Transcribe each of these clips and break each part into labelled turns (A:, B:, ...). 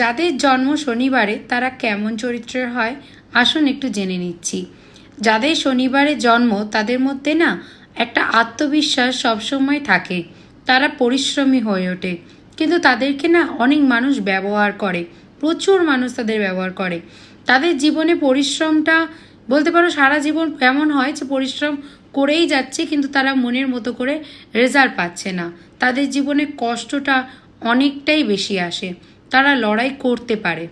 A: যাদের জন্ম শনিবারে তারা কেমন চরিত্রের হয়, আসুন একটু জেনে নিচ্ছি। যাদের শনিবারে জন্ম তাদের মধ্যে না একটা আত্মবিশ্বাস সবসময় থাকে, তারা পরিশ্রমী হয়ে ওঠে। কিন্তু তাদেরকে না অনেক মানুষ ব্যবহার করে, প্রচুর মানুষ তাদের ব্যবহার করে। তাদের জীবনে পরিশ্রমটা, বলতে পারো সারা জীবন এমন হয় যে পরিশ্রম করেই যাচ্ছে কিন্তু তারা মনের মতো করে রেজাল্ট পাচ্ছে না। তাদের জীবনে কষ্টটা অনেকটাই বেশি আসে। তারা লড়াই করতে পারে।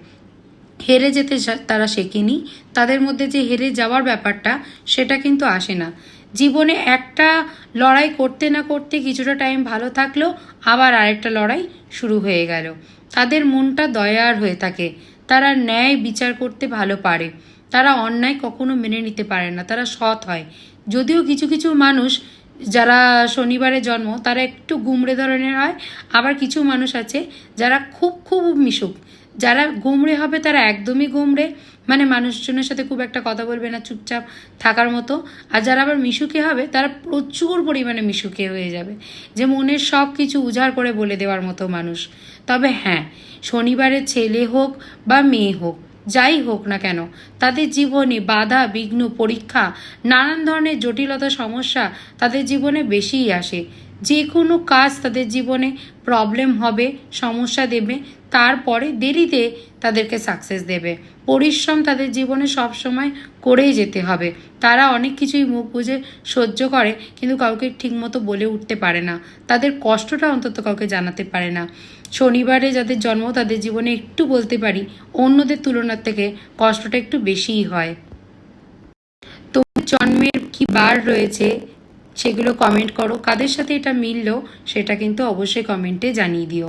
A: হেরে যেতে তারা শেখেনি। তাদের মধ্যে যে হেরে যাওয়ার ব্যাপারটা, সেটা কিন্তু আসে না। জীবনে একটা লড়াই করতে না করতে কিছুটা টাইম ভালো থাকলেও আবার আরেকটা লড়াই শুরু হয়ে গেল। তাদের মনটা দয়ার হয়ে থাকে। তারা ন্যায় বিচার করতে ভালো পারে। তারা অন্যায় কখনো মেনে নিতে পারে না। তারা সৎ হয়। যদিও কিছু কিছু মানুষ যারা শনিবারে জন্ম, তারা একটু গুমড়ে ধরনের হয়। আবার কিছু মানুষ আছে যারা খুব খুব মিশুক। যারা গুমড়ে হবে, তারা একদমই গুমড়ে। মানে মানুষজনের সাথে খুব একটা কথা বলবে না, চুপচাপ থাকার মতো। আর যারা আবার মিশুকে হবে, তারা প্রচুর পরিমাণে মিশুকে হয়ে যাবে। যে মনের সব কিছু উজাড় করে বলে দেওয়ার মতো মানুষ। তবে হ্যাঁ শনিবারে ছেলে হোক বা মেয়ে হোক যাই হোক না কেন, তাদের জীবনে বাধা, বিঘ্ন, পরীক্ষা, নানান ধরনের জটিলতা, সমস্যা তাদের জীবনে বেশিই আসে। যে কোনো কাজ তাদের জীবনে প্রবলেম হবে, সমস্যা দেবে, তারপরে দেরিতে তাদেরকে সাকসেস দেবে। পরিশ্রম তাদের জীবনে সব সময় করেই যেতে হবে। তারা অনেক কিছুই মুখ বুঝে সহ্য করে, কিন্তু কাউকে ঠিকমতো বলে উঠতে পারে না। তাদের কষ্টটা অন্তত কাউকে জানাতে পারে না। শনিবারে যাদের জন্ম, তাদের জীবনে একটু বলতে পারি, অন্যদের তুলনার থেকে কষ্টটা একটু বেশিই হয়। তোমার জন্মের কি বার রয়েছে? সেগুলো কমেন্ট করো। কাদের সাথে এটা মিললো সেটা কিন্তু অবশ্যই কমেন্টে জানিয়ে দিও।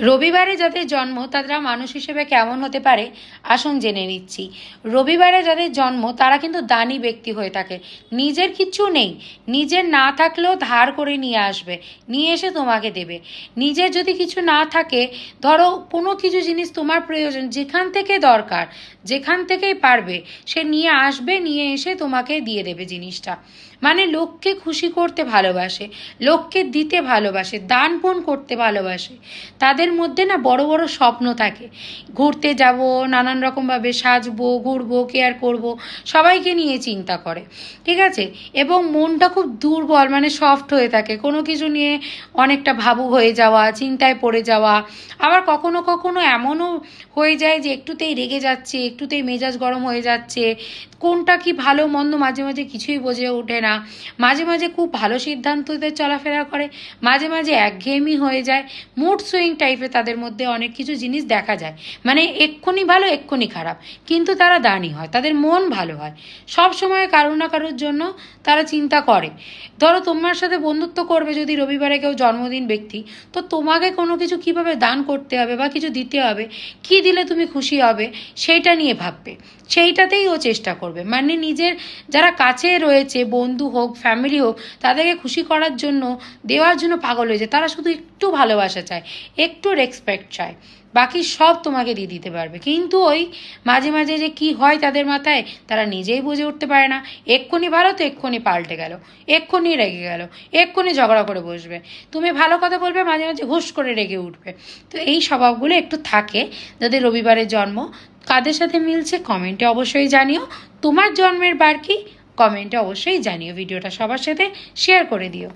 A: রবিবারে যাদের জন্ম, তারা মানুষ হিসেবে কেমন হতে পারে? আসুন জেনে নিচ্ছি। রবিবারে যাদের জন্ম, তারা কিন্তু দানি ব্যক্তি হয়ে থাকে। নিজের কিচ্ছু নেই। নিজের না থাকলেও ধার করে নিয়ে আসবে। নিয়ে এসে তোমাকে দেবে। নিজের যদি কিছু না থাকে, ধরো কোনো কিছু জিনিস তোমার প্রয়োজন, যেখান থেকে দরকার, যেখান থেকেই পারবে, সে নিয়ে আসবে, নিয়ে এসে তোমাকে দিয়ে দেবে জিনিসটা। মানে লোককে খুশি করতে ভালোবাসে, লোককে দিতে ভালোবাসে, দান পুণ করতে ভালোবাসে। তাদের মধ্যে না বড় বড় স্বপ্ন থাকে। ঘুরতে যাব, নানান রকমভাবে সাজবো, ঘুরবো কেয়ার করব, সবাইকে নিয়ে চিন্তা করে, ঠিক আছে? এবং মনটা খুব দুর্বল মানে সফট হয়ে থাকে। কোনো কিছু নিয়ে অনেকটা ভাবু হয়ে যাওয়া, চিন্তায় পড়ে যাওয়া। আবার কখনো কখনো এমনও হয়ে যায় যে একটুতেই রেগে যাচ্ছে, একটুতেই মেজাজ গরম হয়ে যাচ্ছে। কোনটা কি ভালো, মন্দ মাঝে মাঝে কিছুই বোঝে ওঠে না। মাঝে মাঝে খুব ভালো সিদ্ধান্ততে চলাফেরা করে, মাঝে মাঝে একঘেয়েমি হয়ে যায়। মুড সুইং টাইপের তাদের মধ্যে অনেক কিছু জিনিস দেখা যায়। মানে এক্ষুনি ভালো, এক্ষুনি খারাপ। কিন্তু তারা দানি হয়, তাদের মন ভালো হয়। সব সময় কারও না কারোর জন্য তারা চিন্তা করে। ধরো তোমার সাথে বন্ধুত্ব করবে যদি রবিবারে কেউ জন্মদিন ব্যক্তি, তো তোমাকে কোনো কিছু কীভাবে দান করতে হবে বা কিছু দিতে হবে, কি দিলে তুমি খুশি হবে, সেইটা নিয়ে ভাববে। সেইটাতেই ও চেষ্টা করবে। মানে নিজের যারা কাছে রয়েছে, বন্ধু হোক ফ্যামিলি হোক, তাদেরকে খুশি করার জন্য, দেওয়ার জন্য পাগল হয়েছে তারা শুধু একটু ভালোবাসা চায় একটু রেসপেক্ট চায় বাকি সব তোমাকে দিয়ে দিতে পারবে। কিন্তু ওই মাঝে মাঝে যে কি হয় তাদের মাথায়, তারা নিজেই বুঝে উঠতে পারে না। এক্ষুনি ভালো তো এক্ষুনি পাল্টে গেল, এক্ষুনি রেগে গেল, এক্ষুনি ঝগড়া করে বসবে। তুমি ভালো কথা বলবে, মাঝে মাঝে হুশ করে রেগে উঠবে। তো এই স্বভাবগুলো একটু থাকে। যাদের রবিবারের জন্ম, কাদের সাথে মিলছে কমেন্টে অবশ্যই জানিও। তোমার জন্মের বার কি? কমেন্টে অবশ্যই জানিও। ভিডিওটা সবার সাথে শেয়ার করে দিও।